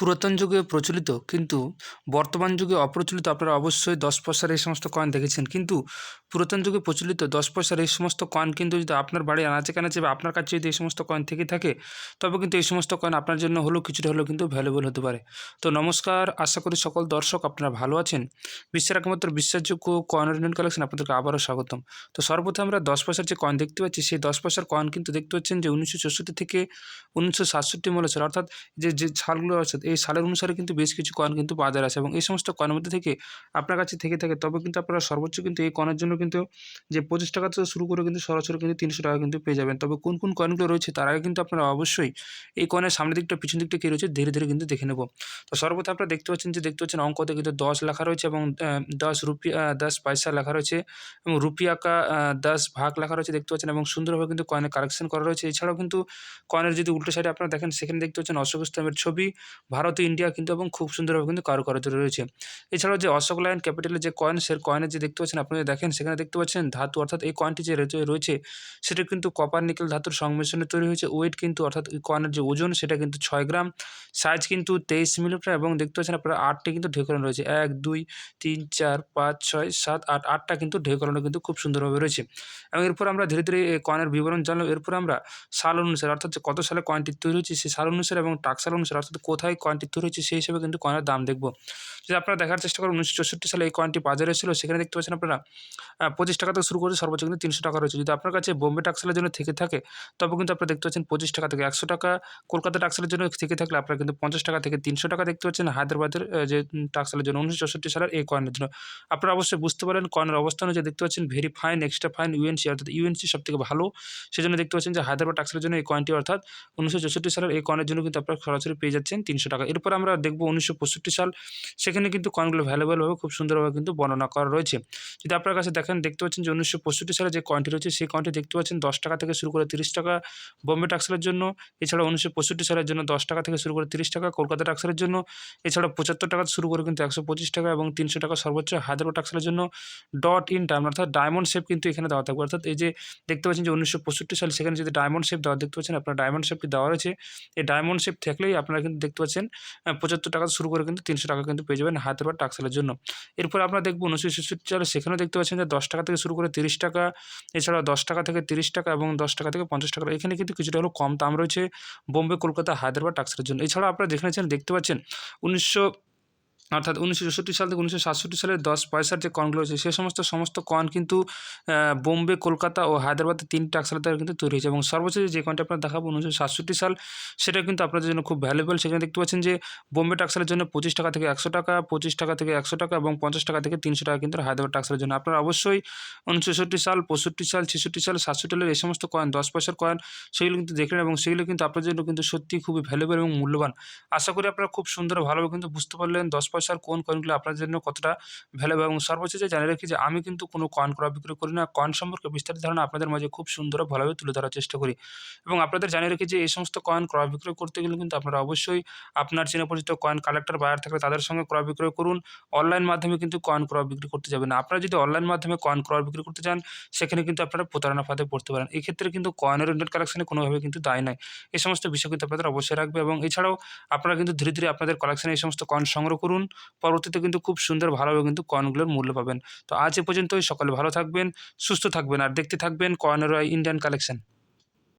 পুরাতন যুগে প্রচলিত, কিন্তু বর্তমান যুগে অপ্রচলিত আপনারা অবশ্যই দশ পয়সার এই সমস্ত কয়েন দেখেছেন। কিন্তু পুরাতন যুগে প্রচলিত দশ পয়সার এই সমস্ত কয়েন কিন্তু যদি আপনার বাড়ি আনাচে কানাচে বা আপনার কাছে যদি এই সমস্ত কয়েন থেকে থাকে, তবে কিন্তু এই সমস্ত কয়েন আপনার জন্য হলেও কিছুটা হলেও কিন্তু ভ্যালুয়েবল হতে পারে। তো নমস্কার, আশা করি সকল দর্শক আপনারা ভালো আছেন। বিশ্বের একমাত্র বিশ্বাসযোগ্য কয়েন ইন্ডিয়ান কালেকশন আপনাদেরকে আবারও স্বাগতম। তো সর্বপ্রথম আমরা দশ পয়সার যে কয়েন দেখতে পাচ্ছি, সেই দশ পয়সার কয়েন কিন্তু দেখতে পাচ্ছেন যে উনিশশো চৌষট্টি থেকে উনিশশো সাতষট্টি ছিল অর্থাৎ যে যে সালগুলো আছে এই সালের অনুসারে কিন্তু বেশ কিছু কয়েন কিন্তু বাজারে আছে এবং এই সমস্ত কয়েনের মধ্যে থেকে আপনার কাছে থেকে থাকে, তবে কিন্তু আপনারা সর্বোচ্চ কিন্তু এই কয়েনের জন্য কিন্তু যে পঁচিশ টাকা থেকে শুরু করে কিন্তু সরাসরি কিন্তু তিনশো টাকা কিন্তু পেয়ে যাবেন। তবে কোন কোন কয়েনগুলো রয়েছে তার আগে কিন্তু আপনারা অবশ্যই এই কয়েনের সামনের দিকটা পিছন দিকটা কী রয়েছে ধীরে ধীরে কিন্তু দেখে নেব। তো সর্বপ্রথম আপনারা দেখতে পাচ্ছেন যে দেখতে পাচ্ছেন অঙ্কতে কিন্তু দশ লেখা রয়েছে এবং দশ রুপিয়া দশ পয়সা লেখা রয়েছে এবং রুপিয়া কা দশ ভাগ লেখা রয়েছে দেখতে পাচ্ছেন এবং সুন্দরভাবে কিন্তু কয়েনের কালেকশন করা রয়েছে। এছাড়াও কিন্তু কয়েনের যদি উল্টো সাইডে আপনারা দেখেন, সেখানে দেখতে পাচ্ছেন অশোক স্তম্ভের ছবি ভারত ইন্ডিয়া কিন্তু এবং খুব সুন্দরভাবে কিন্তু কারুকার্য রয়েছে। এছাড়াও যে অশোক লায়ন ক্যাপিটালের যে কয়েন সে কয়েনের যে দেখতে পাচ্ছেন আপনারা দেখেন, সেখানে দেখতে পাচ্ছেন ধাতু, অর্থাৎ এই কয়েনটি যে রয়েছে- সেটা কিন্তু কপার নিকেল ধাতুর সংমিশ্রণে তৈরি হয়েছে। ওয়েট কিন্তু, অর্থাৎ কয়েনের যে ওজন, সেটা কিন্তু ছয় গ্রাম। সাইজ কিন্তু তেইশ মিলিমিটার এবং দেখতে পাচ্ছেন আপনারা আটটি কিন্তু ঢেকরানো রয়েছে। এক, দুই, তিন, চার, পাঁচ, ছয়, সাত, আট, আটটা কিন্তু ঢেকরানো কিন্তু খুব সুন্দরভাবে রয়েছে। এবং এরপর আমরা ধীরে ধীরে এই কয়েনের বিবরণ জানলাম। এরপর আমরা সাল অনুসারে, অর্থাৎ কত সালে কয়েনটি তৈরি হয়েছে, সেই সাল অনুসারে এবং টাকসাল অনুসারে, অর্থাৎ কোথায় কয়েনটি তৈরি হয়েছে, সেই হিসেবে কিন্তু কয়েনের দাম দেখব। যদি আপনারা দেখার চেষ্টা করেন, উনিশশো চৌষট্টি সালে এই কয়েনটি বাজারে ছিল সেখানে দেখতে পাচ্ছেন আপনারা পঁচিশ টাকা থেকে শুরু করে সর্বোচ্চ কিন্তু তিনশো টাকা রয়েছে। যদি আপনার কাছে বোম্বে টাকসালের জন্য থেকে থাকে, তবে কিন্তু আপনারা দেখতে পাচ্ছেন পঁচিশ টাকা থেকে একশো টাকা, কলকাতা টাকসালের জন্য থেকে থাকলে আপনারা কিন্তু পঞ্চাশ টাকা থেকে তিনশো টাকা দেখতে পাচ্ছেন, হায়দ্রাবাদের যে টাকসালের জন্য উনিশশো চৌষট্টি সালের এই কয়েনের জন্য। আপনারা অবশ্যই বুঝতে পারেন কয়েনের অবস্থান যে দেখতে পাচ্ছেন very fine extra fine UNC অর্থাৎ ইউএনসি সব থেকে ভালো। সেজন্য দেখতে পাচ্ছেন যে হায়দ্রাবাদ টাক্সের জন্য এই কয়েনটি অর্থাৎ উনিশশো চৌষট্টি সালের এই কয়েনের জন্য কিন্তু আপনারা সরাসরি পেয়ে যাচ্ছেন তিনশো টাকা। এরপর আমরা দেখব উনিশশো সাল, সেখানে কিন্তু কয়েনগুলো ভ্যালুয়েবলভাবে খুব সুন্দরভাবে কিন্তু বর্ণনা করা রয়েছে। যদি আপনার কাছে দেখেন, দেখতে পাচ্ছেন যে উনিশশো পঁয়ষট্টি সালে যে কয়েনটি রয়েছে, সেই কয়েনটি দেখতে পাচ্ছেন দশ টাকা থেকে শুরু করে তিরিশ টাকা বোম্বে টাক্সেলের জন্য এছাড়া উনিশশো পঁয়ষট্টি সালের জন্য দশ টাকা থেকে শুরু করে তিরিশ টাকা কলকাতা টাক্সেলের জন্য এছাড়া পঁচাত্তর টাকা শুরু করে কিন্তু একশো পঁচিশ টাকা এবং তিনশো টাকা সর্বোচ্চ হায়দ্রাবাদ টাক্সেলের জন্য ডট ইন টাইম অর্থাৎ ডায়মন্ড শেপ কিন্তু এখানে দেওয়া থাকবে। অর্থাৎ এই যে দেখতে পাচ্ছেন যে উনিশশো সাল, সেখানে যদি ডায়মন্ড শেপ দেওয়া, দেখতে পাচ্ছেন আপনার ডায়মন্ড শেপটি দেওয়া রয়েছে, এই ডায়মন্ড শেপ থাকলেই আপনারা কিন্তু দেখতে পাচ্ছেন পঁচাত্তর টাকা শুরু করে কিন্তু তিনশো টাকা কিন্তু পেয়ে যাবেন হায়দ্রাবাদ টাকসালের জন্য। এরপর আপনারা দেখব উনিশশো সালে সেখানেও দেখতে পাচ্ছেন যে দশ টাকা থেকে শুরু করে তিরিশ টাকা এছাড়া দশ টাকা থেকে তিরিশ টাকা এবং দশ টাকা থেকে পঞ্চাশ টাকা, এখানে কিন্তু কিছুটা হলো কম দাম রয়েছে বোম্বে, কলকাতা হায়দ্রাবাদ টাক্সের জন্য। এছাড়া আপনারা যেখানে দেখতে পাচ্ছেন উনিশশো অর্থাৎ উনিশশো চৌষট্টি সাল থেকে উনিশশো সাতষট্টি সালের দশ পয়সার যে কয়েনগুলো রয়েছে, সে সমস্ত সমস্ত কয়েন কিন্তু বোম্বে, কলকাতা ও হায়দ্রাবাদের তিনটে টাক্সালের দ্বারা কিন্তু তৈরি হয়েছে। এবং সর্বোচ্চ যে কয়েনটা আপনার দেখাবো, উনিশশো সাতষট্টি সাল, সেটা কিন্তু আপনাদের জন্য খুব ভ্যালুয়েবল সেখানে দেখতে পাচ্ছেন যে, বোম্বে টাক্সালের জন্য পঁচিশ টাকা থেকে একশো টাকা, পঁচিশ টাকা থেকে একশো টাকা এবং পঞ্চাশ টাকা থেকে তিনশো টাকা কিন্তু হায়দ্রাবাদ টাক্সালের জন্য। আপনারা অবশ্যই উনিশশো ছেষট্টি সাল, পঁয়ষট্টি সাল, ছেষট্টি সাল, সাতষট্টি সালের এই সমস্ত কয়েন, দশ পয়সার কয়েন, সেগুলো কিন্তু দেখলেন এবং সেগুলো কিন্তু আপনার জন্য কিন্তু সত্যি খুবই ভ্যালুয়েবল এবং মূল্যবান। আশা করি আপনারা খুব সুন্দর, ভালোভাবে কিন্তু বুঝতে পারলেন। দশ পয়সার কোন কয়েনগুলো আপনার জন্য কতটা ভ্যালুয়েবল এবং সর্বোচ্চ যে জানিয়ে রাখি যে আমি কিন্তু কোনো কয়েন ক্রয় বিক্রয় করি না। কয়েন সম্পর্কে বিস্তারিত ধারণা আপনাদের মাঝে খুব সুন্দর ভালোভাবে তুলে ধরার চেষ্টা করি। এবং আপনাদের জানিয়ে রাখি যে এই সমস্ত কয়েন ক্রয় বিক্রয় করতে গেলে কিন্তু আপনারা অবশ্যই আপনার চেনা পরিচিত কয়েন কালেক্টর বায়ার থাকলে তাদের সঙ্গে ক্রয় বিক্রয় করুন। অনলাইন মাধ্যমে কিন্তু কয়েন ক্রয় বিক্রি করতে যাবেন না। আপনারা যদি অনলাইন মাধ্যমে কয়েন ক্রয় বিক্রি করতে চান, সেখানে কিন্তু আপনারা প্রতারণা ফাঁদে পড়তে পারেন। এই ক্ষেত্রে কিন্তু কয়েনের ইন্টারনেট কালেকশনে কোনোভাবে কিন্তু দায় নাই। এই সমস্ত বিষয় কিন্তু আপনাদের অবশ্যই রাখবে এবং এছাড়াও আপনারা কিন্তু ধীরে ধীরে আপনাদের কালেকশনে এই সমস্ত কয়েন সংগ্রহ করুন। পরবর্তীতে কিন্তু খুব সুন্দর ভালোভাবে কিন্তু কয়েনগুলোর মূল্য পাবেন। তো আজ এ পর্যন্তই। সকলে ভালো থাকবেন, সুস্থ থাকবেন, আর দেখতে থাকবেন কয়েনের ইন্ডিয়ান কালেকশন।